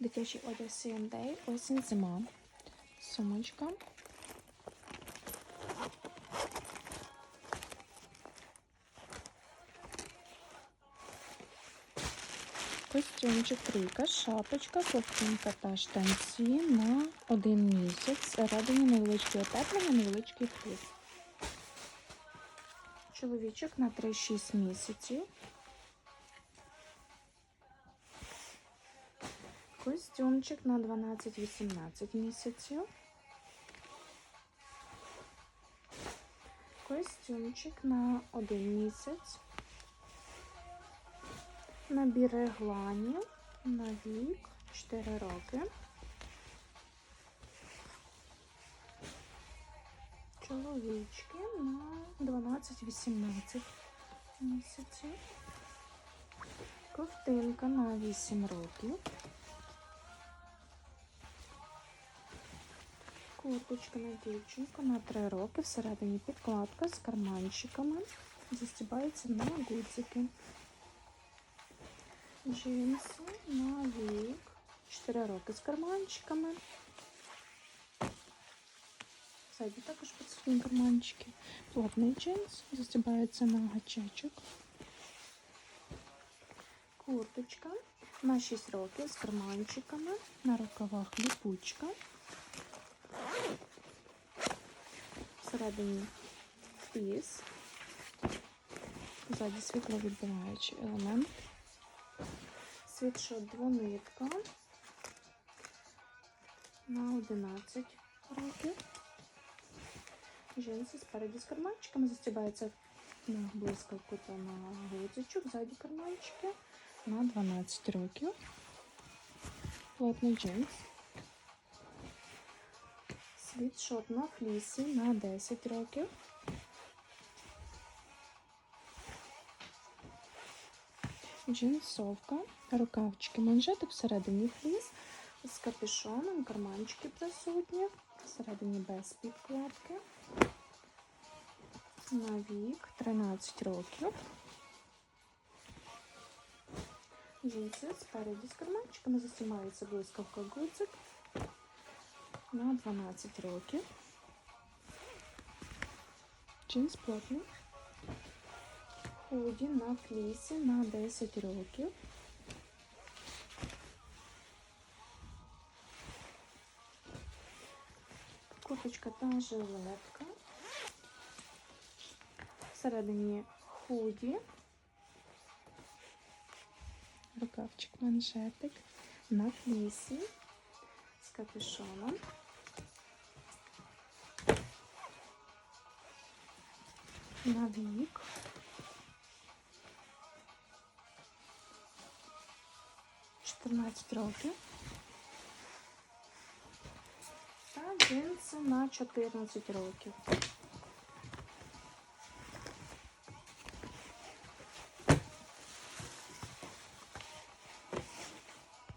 Дитячий одяг C&A, осінь зима. Сумочка. Костюмчик трійка, шапочка, ковтинка та штанці на один місяць. Всередині невеличке утеплення, невеличкий хліб. Чоловічок на 3-6 місяців. Костюмчик на 12-18 місяців. Костюмчик на 1 місяць. Набір регланів на вік 4 роки. Чоловічки на 12-18 місяців. Ковтинка на 8 років. Курточка на дівчинку на 3 роки. Всередині підкладка з карманчиками. Застібається на гудзики. Джинси на вік. 4 роки з карманчиками. Ззаді також підсвітні карманчики. Плотний джинс. Застібається на гачечок. Курточка на 6 років з карманчиками. На рукавах ліпучка. Всередині фліс. Ззаді світловідбиваючий елемент. Світшот двонитка на 11 років. Джинси спереді з карманчиками застібається на блискавку та на гудзичок. Ззаді карманчики на 12 років. Плотний джинс. Світшот на флісі на 10 років. Джинсовка, рукавчики, манжетик всередині фліс з капюшоном, карманчики присутні, всередині без підкладки. На вік 13 років. Джинси спереді з карманчиками застімається блискавка гудзик на 12 років. Джинс плотний. Худі на флісі на 10 років. Курточка та жилетка. Всередині худі. Рукавчик манжетик на флісі капюшоном. На вік. Чотирнадцять років. Та джинси на 14 років.